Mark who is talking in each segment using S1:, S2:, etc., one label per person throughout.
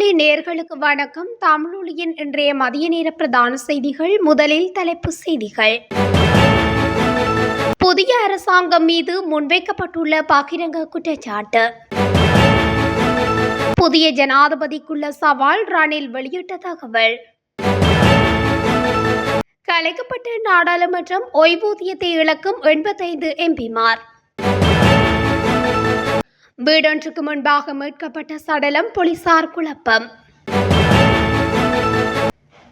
S1: தமிழொலி நேர்களுக்கு வணக்கம். தமிழொலியின் இன்றைய மதிய நேர பிரதான செய்திகள் முதலில் தலைப்பு செய்திகள். புதிய அரசாங்கம் மீது முன்வைக்கப்பட்டுள்ள பகிரங்க குற்றச்சாட்டு. புதிய ஜனாதிபதிக்குள்ள சவால் ரணில் வெளியிட்ட தகவல். கலைக்கப்பட்ட நாடாளுமன்றம் ஓய்வூதியத்தை இழக்கும் எண்பத்தைந்து எம்பிமார். வீடொன்றுக்கு முன்பாக மீட்கப்பட்ட சடலம் போலீசார் குழப்பம்.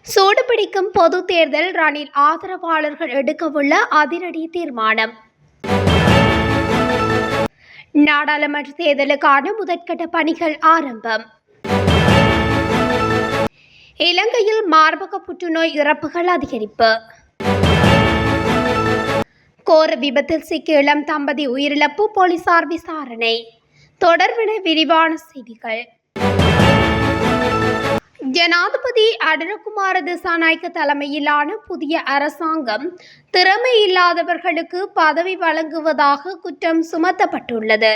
S1: சூடுபிடிக்கும் பொது தேர்தல் ரணில் ஆதரவாளர்கள் எடுக்கவுள்ள அதிரடி தீர்மானம். நாடாளுமன்ற தேர்தலுக்கான முதற்கட்ட பணிகள் ஆரம்பம். இலங்கையில் மார்பக புற்றுநோய் இறப்புகள் அதிகரிப்பு. கோர விபத்தில் சிக்கிய இளம் தம்பதி உயிரிழப்பு போலீசார் விசாரணை. தொடர்பின விரிவான செய்திகள். ஜனாதிபதி அடரகுமார திசாநாயக்க தலைமையிலான புதிய அரசாங்கம் திறமை இல்லாதவர்களுக்கு பதவி வழங்குவதாக குற்றம் சுமத்தப்பட்டுள்ளது.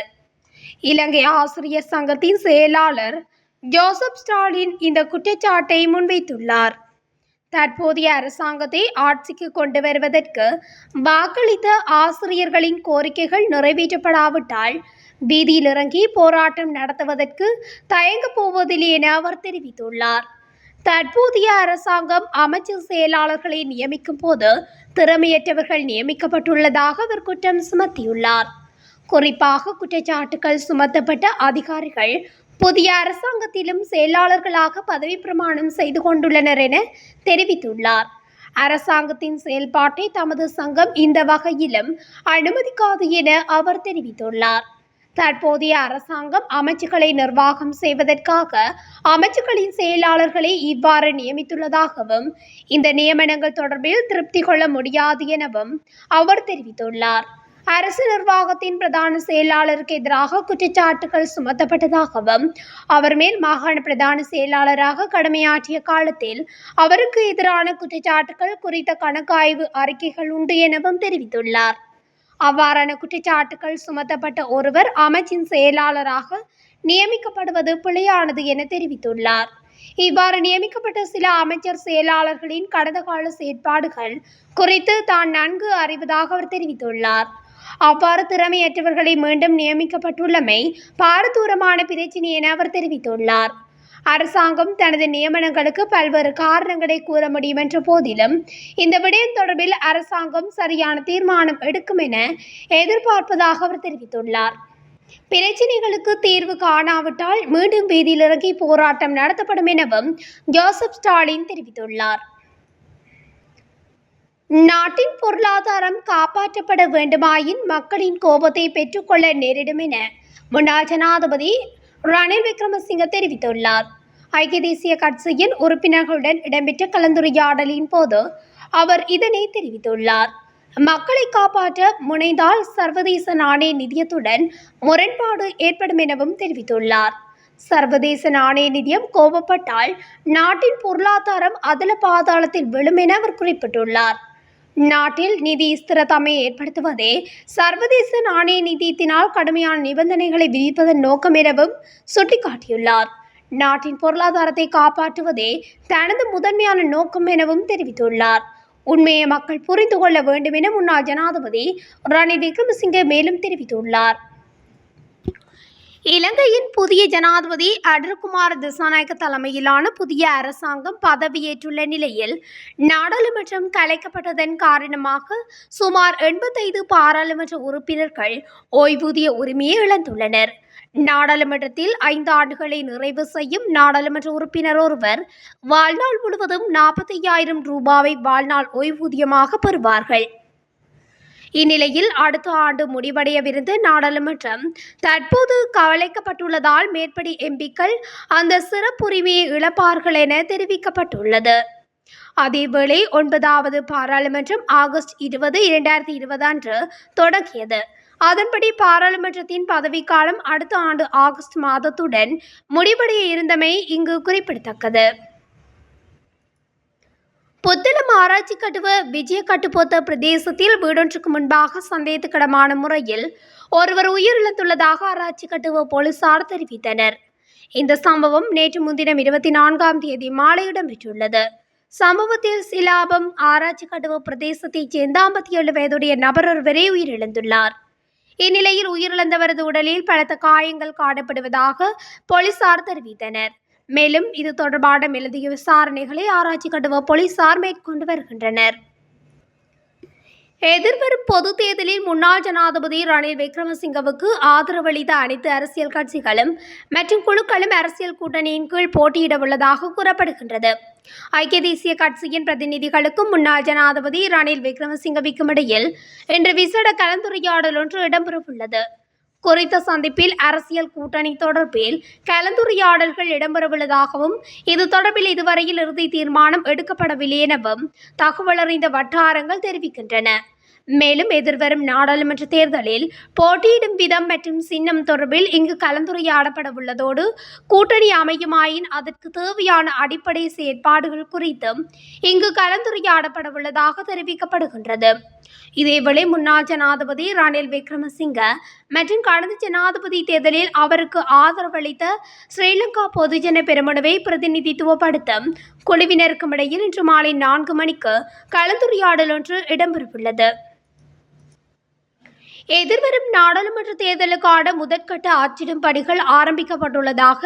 S1: இலங்கை ஆசிரியர் சங்கத்தின் செயலாளர் ஜோசப் ஸ்டாலின் இந்த குற்றச்சாட்டை முன்வைத்துள்ளார். தற்போதைய அரசாங்கத்தை ஆட்சிக்கு கொண்டு வருவதற்கு வாக்களித்த ஆசிரியர்களின் கோரிக்கைகள் நிறைவேற்றப்படாவிட்டால் வீதியில் இறங்கி போராட்டம் நடத்துவதற்கு தயங்கப் போவதில்லை என அவர் தெரிவித்துள்ளார். தற்போதைய அரசாங்கம் அமைச்சர் செயலாளர்களை நியமிக்கும் போது திறமையற்றவர்கள் நியமிக்கப்பட்டுள்ளதாக அவர் குற்றம் சுமத்தியுள்ளார். குறிப்பாக குற்றச்சாட்டுகள் சுமத்தப்பட்ட அதிகாரிகள் புதிய அரசாங்கத்திலும் செயலாளர்களாக பதவி பிரமாணம் செய்து கொண்டுள்ளனர் என தெரிவித்துள்ளார். அரசாங்கத்தின் செயல்பாட்டை தமது சங்கம் இந்த வகையிலும் அனுமதிக்காது என அவர் தெரிவித்துள்ளார். தற்போதைய அரசாங்கம் அமைச்சுக்களை நிர்வாகம் செய்வதற்காக அமைச்சுக்களின் செயலாளர்களை இவ்வாறு நியமித்துள்ளதாகவும் இந்த நியமனங்கள் தொடர்பில் திருப்தி கொள்ள முடியாது எனவும் அவர் தெரிவித்துள்ளார். அரசு நிர்வாகத்தின் பிரதான செயலாளருக்கு எதிராக குற்றச்சாட்டுகள் சுமத்தப்பட்டதாகவும் அவர் மேல் மாகாண பிரதான செயலாளராக கடமையாற்றிய காலத்தில் அவருக்கு எதிரான குற்றச்சாட்டுகள் குறித்த கணக்காய்வு அறிக்கைகள் உண்டு எனவும் தெரிவித்துள்ளார். அவ்வாறான குற்றச்சாட்டுகள் சுமத்தப்பட்ட ஒருவர் அமைச்சின் செயலாளராக நியமிக்கப்படுவது பிழையானது என தெரிவித்துள்ளார். இவ்வாறு நியமிக்கப்பட்ட சில அமைச்சர் செயலாளர்களின் கடந்த கால செயற்பாடுகள் குறித்து தான் நன்கு அறிவதாக அவர் தெரிவித்துள்ளார். அவ்வாறு திறமையற்றவர்களை மீண்டும் நியமிக்கப்பட்டுள்ளமை பாரதூரமான பிரச்சினை என அவர் தெரிவித்துள்ளார். அரசாங்கம் தனது நியமனங்களுக்கு பல்வேறு காரணங்களை கூற முடியும் என்ற போதிலும் இந்த விடயம் தொடர்பில் அரசாங்கம் சரியான தீர்மானம் எடுக்கும் என எதிர்பார்ப்பதாக அவர் தெரிவித்துள்ளார். பிரச்சினைகளுக்கு தீர்வு காணாவிட்டால் மீண்டும் வீதியில் இறங்கி போராட்டம் நடத்தப்படும் எனவும் ஜோசப் ஸ்டாலின் தெரிவித்துள்ளார். நாட்டின் பொருளாதாரம் காப்பாற்றப்பட வேண்டுமாயின் மக்களின் கோபத்தை பெற்றுக்கொள்ள நேரிடும் என முன்னாள் ஜனாதிபதி ரணில் விக்ரமசிங்க தெரிவித்துள்ளார். ஐக்கிய தேசிய கட்சியின் உறுப்பினர்களுடன் இடம்பெற்ற கலந்துரையாடலின் போது அவர் இதனை தெரிவித்துள்ளார். மக்களை காப்பாற்ற முனைந்தால் சர்வதேச நாணய நிதியத்துடன் முரண்பாடு ஏற்படும் எனவும் தெரிவித்துள்ளார். சர்வதேச நாணய நிதியம் கோபப்பட்டால் நாட்டின் பொருளாதாரம் அதல பாதாளத்தில் விழும் என அவர் குறிப்பிட்டுள்ளார். நாட்டில் நிதி ஸ்திரத்தமை ஏற்படுத்துவதே சர்வதேச நாணய நிதியத்தினால் கடுமையான நிபந்தனைகளை விதிப்பதன் நோக்கம் எனவும் சுட்டிக்காட்டியுள்ளார். நாட்டின் பொருளாதாரத்தை காப்பாற்றுவதே தனது முதன்மையான நோக்கம் எனவும் தெரிவித்துள்ளார். உண்மையை மக்கள் புரிந்து கொள்ள வேண்டும் என முன்னாள் ஜனாதிபதி ரணில் விக்ரமசிங்கே மேலும் தெரிவித்துள்ளார். இலங்கையின் புதிய ஜனாதிபதி அடர்குமார் திசாநாயக்க தலைமையிலான புதிய அரசாங்கம் பதவியேற்றுள்ள நிலையில் நாடாளுமன்றம் கலைக்கப்பட்டதன் காரணமாக சுமார் எண்பத்தைந்து பாராளுமன்ற உறுப்பினர்கள் ஓய்வூதிய உரிமையை இழந்துள்ளனர். நாடாளுமன்றத்தில் ஐந்து ஆண்டுகளை நிறைவு செய்யும் நாடாளுமன்ற உறுப்பினர் ஒருவர் வாழ்நாள் முழுவதும் நாற்பத்தையாயிரம் ரூபாவை வாழ்நாள் ஓய்வூதியமாக பெறுவார்கள். இந்நிலையில் அடுத்த ஆண்டு முடிவடையவிருந்த நாடாளுமன்றம் தற்போது கவலைக்கப்பட்டுள்ளதால் மேற்படி எம்பிக்கள் அந்த சிறப்புரிமையை இழப்பார்கள் என தெரிவிக்கப்பட்டுள்ளது. அதேவேளை ஒன்பதாவது பாராளுமன்றம் ஆகஸ்ட் இருபது இரண்டாயிரத்தி இருபது அன்று தொடங்கியது. அதன்படி பாராளுமன்றத்தின் பதவிக்காலம் அடுத்த ஆண்டு ஆகஸ்ட் மாதத்துடன் முடிவடைய இருந்தமை இங்கு குறிப்பிடத்தக்கது. புத்தளம் ஆராய்ச்சி கட்டுவ விஜய கட்டுப்போத்த பிரதேசத்தில் வீடொன்றுக்கு முன்பாக சந்தேகத்துக்கிடமான முறையில் ஒருவர் உயிரிழந்துள்ளதாக ஆராய்ச்சி கட்டுவ போலீசார் தெரிவித்தனர். இந்த சம்பவம் நேற்று முன்தினம் இருபத்தி நான்காம் தேதி மாலை இடம்பெற்றுள்ளது. சம்பவத்தில் சிலாபம் ஆராய்ச்சி கட்டுவ பிரதேசத்தைச் சேர்ந்த ஐம்பத்தி ஏழு வயதுடைய நபர் ஒருவரே உயிரிழந்துள்ளார். இந்நிலையில் உயிரிழந்தவரது உடலில் பலத்த காயங்கள் காணப்படுவதாக போலீசார் தெரிவித்தனர். மேலும் இது தொடர்பான மேலதிக விசாரணைகளை ஆராய்ச்சி கடுவ போலீசார் மேற்கொண்டு வருகின்றனர். எதிர்வரும் பொது தேர்தலில் முன்னாள் ஜனாதிபதி ரணில் விக்ரமசிங்கவுக்கு ஆதரவளித்த அனைத்து அரசியல் கட்சிகளும் மற்றும் குழுக்களும் அரசியல் கூட்டணியின் கீழ் போட்டியிட உள்ளதாக கூறப்படுகின்றது. ஐக்கிய தேசிய கட்சியின் பிரதிநிதிகளுக்கும் முன்னாள் ஜனாதிபதி ரணில் விக்ரமசிங்கவிற்கும் இடையில் இன்று விசேட கலந்துரையாடல் ஒன்று இடம்பெறவுள்ளது. குறித்த சந்திப்பில் அரசியல் கூட்டணி தொடர்பில் கலந்துரையாடல்கள் இடம்பெறவுள்ளதாகவும் இது தொடர்பில் இதுவரையில் இறுதி தீர்மானம் எடுக்கப்படவில்லை எனவும் தகவல் அறிந்த வட்டாரங்கள் தெரிவிக்கின்றன. மேலும் எதிர்வரும் நாடாளுமன்ற தேர்தலில் போட்டியிடும் விதம் மற்றும் சின்னம் தொடர்பில் இங்கு கலந்துரையாடப்பட உள்ளதோடு கூட்டணி அமையுமாயின் அதற்கு தேவையான அடிப்படை செயற்பாடுகள் குறித்தும் இங்கு கலந்துரையாடப்பட உள்ளதாக தெரிவிக்கப்படுகின்றது. இதேவேளை முன்னாள் ஜனாதிபதி ரணில் விக்ரமசிங்க மற்றும் கடந்த ஜனாதிபதி தேர்தலில் அவருக்கு ஆதரவளித்த ஸ்ரீலங்கா பொதுஜன பெருமனவை பிரதிநிதித்துவப்படுத்தும் குழுவினருக்கும் இடையில் இன்று மாலை நான்கு மணிக்கு கலந்துரையாடல் ஒன்று இடம்பெறவுள்ளது. எதிர்வரும் நாடாளுமன்ற தேர்தலுக்கான முதற்கட்ட அச்சிடும் பணிகள் ஆரம்பிக்கப்பட்டுள்ளதாக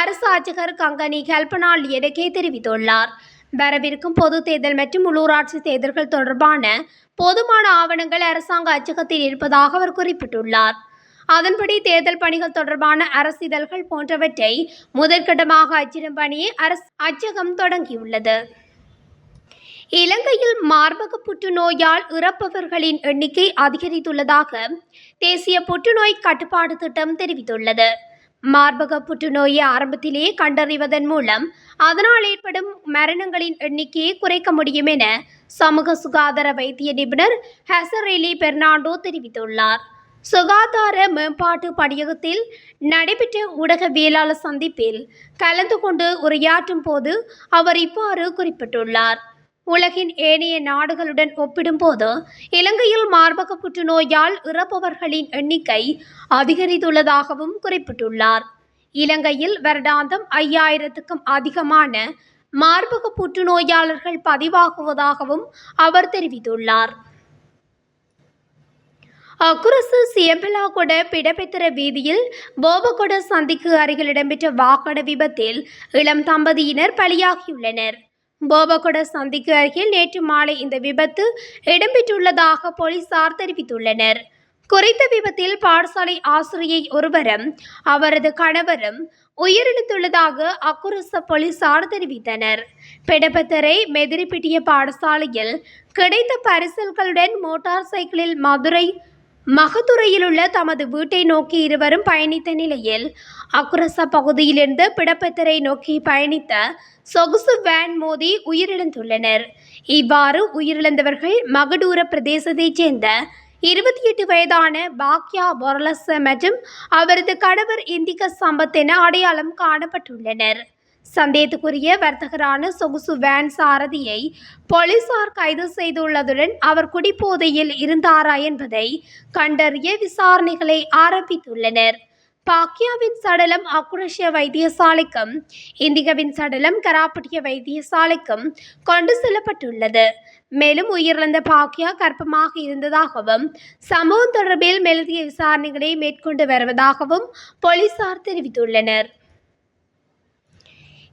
S1: அரசு ஆட்சிகர் கங்கனி கல்பனா லியடகே தெரிவித்துள்ளார். வரவிருக்கும் பொது தேர்தல் மற்றும் உள்ளூராட்சி தேர்தல்கள் தொடர்பான போதுமான ஆவணங்கள் அரசாங்க அச்சகத்தில் இருப்பதாக அவர் குறிப்பிட்டுள்ளார். அதன்படி தேர்தல் பணிகள் தொடர்பான அரசிதழ்கள் போன்றவற்றை முதற்கட்டமாக அச்சிடும் பணியை அரசு அச்சகம் தொடங்கியுள்ளது. இலங்கையில் மார்பக புற்றுநோயால் இறப்பவர்களின் எண்ணிக்கை அதிகரித்துள்ளதாக தேசிய புற்றுநோய் கட்டுப்பாடு திட்டம் தெரிவித்துள்ளது. மார்பக புற்றுநோயை ஆரம்பத்திலேயே கண்டறிவதன் மூலம் அதனால் ஏற்படும் மரணங்களின் எண்ணிக்கையை குறைக்க முடியும் என சமூக சுகாதார வைத்திய நிபுணர் ஹெசரேலி பெர்னாண்டோ தெரிவித்துள்ளார். சுகாதார மேம்பாட்டு படியகத்தில் நடைபெற்ற ஊடகவியலாளர் சந்திப்பில் கலந்து கொண்டு உரையாற்றும் போது அவர் இவ்வாறு குறிப்பிட்டுள்ளார். உலகின் ஏனைய நாடுகளுடன் ஒப்பிடும்போது இலங்கையில் மார்பக புற்றுநோயால் இறப்பவர்களின் எண்ணிக்கை அதிகரித்துள்ளதாகவும் குறிப்பிட்டுள்ளார். இலங்கையில் வருடாந்தம் ஐயாயிரத்துக்கும் அதிகமான மார்பக புற்றுநோயாளர்கள் பதிவாகுவதாகவும் அவர் தெரிவித்துள்ளார். அக்குரசு சியம்பலாகொட பிடபெத்திர வீதியில் போபகொட சந்திக்கு அருகில் இடம்பெற்ற வாகன விபத்தில் இளம் தம்பதியினர் பலியாகியுள்ளனர். போபகொட சந்திக்கு அருகில் நேற்று மாலை இந்த விபத்து இடம்பெற்றுள்ளதாக போலீசார் தெரிவித்துள்ளனர். குறித்த விபத்தில் பாடசாலை ஆசிரியை ஒருவரும் அவரது கணவரும் உயிரிழந்துள்ளதாக அக்குரச போலீசார் தெரிவித்தனர். பெடபத்தரை மெதிரிப்பிட்டிய பாடசாலையில் கிடைத்த பரிசல்களுடன் மோட்டார் சைக்கிளில் மதுரை மகதுரையிலுள்ள தமது வீட்டை நோக்கி இருவரும் பயணித்த நிலையில் அக்குரச பகுதியிலிருந்து பிடப்பத்தரை நோக்கி பயணித்த சொகுசு வேன் மோதி உயிரிழந்துள்ளனர். இவ்வாறு உயிரிழந்தவர்கள் மகடூர பிரதேசத்தைச் சேர்ந்த இருபத்தி எட்டு வயதான பாக்யா பொரலச மற்றும் அவரது கணவர் இந்திக சம்பத் என அடையாளம் காணப்பட்டுள்ளனர். சந்தேகத்துக்குரிய வர்த்தகரான சொகுசு வேன் சாரதியை போலீசார் கைது செய்துள்ளதுடன் அவர் குடிபோதையில் இருந்தாரா என்பதை கண்டறிய விசாரணைகளை ஆரம்பித்துள்ளனர். பாக்கியாவின் சடலம் அக்குரஷிய வைத்தியசாலைக்கும் இந்திகவின் சடலம் கராப்பட்டிய வைத்தியசாலைக்கும் கொண்டு செல்லப்பட்டுள்ளது. மேலும் உயிரிழந்த பாக்கியா கர்ப்பமாக இருந்ததாகவும் சம்பவம் தொடர்பில் மேலதிக விசாரணைகளை மேற்கொண்டு வருவதாகவும் போலீசார் தெரிவித்துள்ளனர்.